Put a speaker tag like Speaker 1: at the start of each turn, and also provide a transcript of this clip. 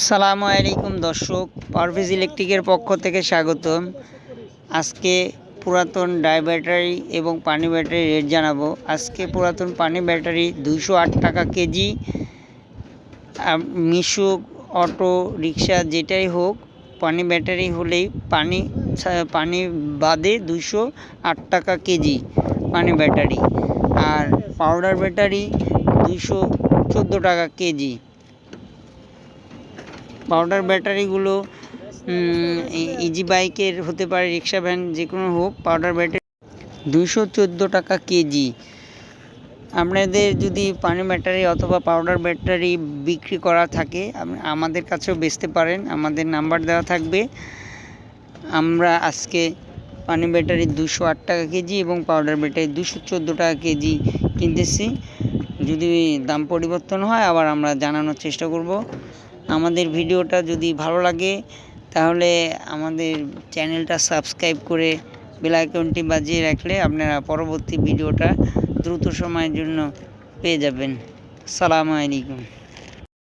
Speaker 1: সালামু আলাইকুম দর্শক, পারভেজ ইলেকট্রিকের পক্ষ থেকে স্বাগতম। আজকে পুরাতন ডাই ব্যাটারি এবং পানি ব্যাটারি রেট জানাব। আজকে পুরাতন পানি ব্যাটারি দুইশো আট টাকা কেজি। মিশো অটো রিক্সা যেটাই হোক, পানি ব্যাটারি হলেই পানি পানি বাদে দুইশো আট টাকা কেজি পানি ব্যাটারি। আর পাউডার ব্যাটারি দুইশো চোদ্দ টাকা কেজি। পাউডার ব্যাটারিগুলো ইজি বাইকের হতে পারে, রিক্সা ভ্যান যে কোনো হোক, পাউডার ব্যাটারি দুইশো চোদ্দ টাকা কেজি। আপনাদের যদি পানি ব্যাটারি অথবা পাউডার ব্যাটারি বিক্রি করা থাকে, আম- আমাদের কাছেও বেচতে পারেন, আমাদের নাম্বার দেওয়া থাকবে। আমরা আজকে পানি ব্যাটারি দুশো আট টাকা কেজি এবং পাউডার ব্যাটারি দুশো চোদ্দ টাকা কেজি কিনতেছি। যদি দাম পরিবর্তন হয়, আবার আমরা জানানোর চেষ্টা করব। আমাদের ভিডিওটা যদি ভালো লাগে, তাহলে আমাদের চ্যানেলটা সাবস্ক্রাইব করে বেলাইকনটি বাজিয়ে রাখলে আপনারা পরবর্তী ভিডিওটা দ্রুত সময়ের জন্য পেয়ে যাবেন। সালাম আলাইকুম।